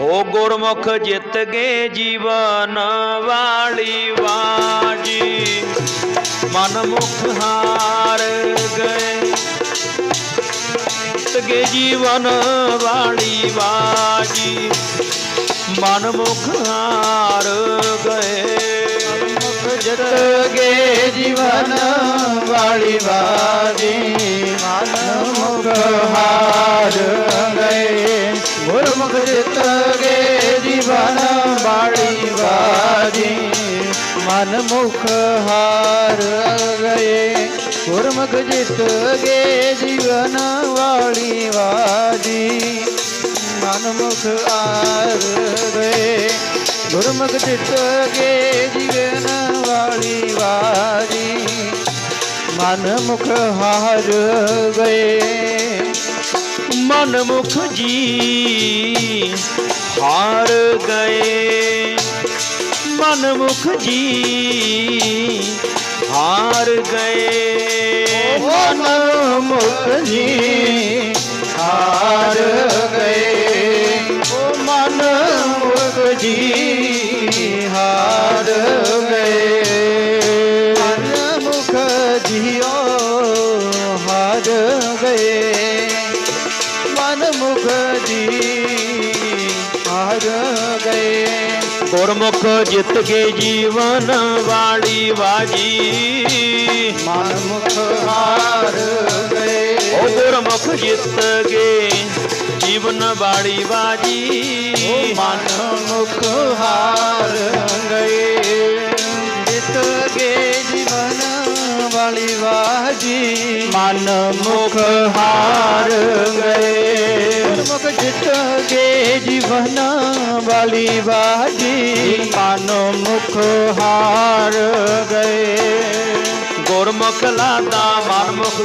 ਹੋ ਗੁਰਮੁਖ ਜਿੱਤ ਗਏ ਜੀਵਨ ਵਾਲੀ ਬਾਜੀ ਮਨ ਮੁਖ ਹਾਰ ਗਏ ਜਿੱਤ ਗਏ ਜੀਵਨ ਵਾਲੀ ਬਾਜੀ ਮਨ ਮੁਖ ਹਾਰ ਗਏ ਜਿੱਤ ਗਏ ਜੀਵਨ ਵਾਲੀ ਬਾਜੀ मुखगे जीवन बाड़ी बाजी। मन मुख हार गए। गुरमुख जित गे जीवन वाली वाजी मन मुख हार गए। गुरमुख जित गे जीवन वाली वाजी मन मुख हार गए। मनमुख जी, हार गए। मनमुख जी, हार गए। मनमुख जी, हार गए। मनमुख जी, हार गए। मनमुख जी, ओ हार जी हार गए। गुरमुख जित के जीवन वाली बाजी। मनमुख हार गए। ओ गुरमुख जित के जीवन वाली बाजी। मनमुख हार गए। जित के ਵਾਲੀ ਵਾਜੀ, ਮਨ ਮੁਖ ਹਾਰ ਗਏ। ਮੁਖ ਜਿੱਤ ਗਏ ਜੀਵਨ ਵਾਲੀ ਵਾਜੀ, ਮਨ ਮੁਖ ਹਾਰ ਗਏ। ਗੁਰਮੁਖ ਲਾਦਾ, ਮਨ ਮੁਖ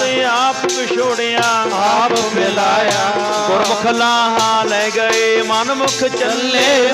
ਤੇ ਆਪ ਵਿਛੋੜਿਆ, ਆਪ ਮਿਲਾਇਆ। ਗੁਰਮੁਖ ਲਾਹਾ ਲੈ ਗਏ ਮਨਮੁਖ ਚੱਲੇ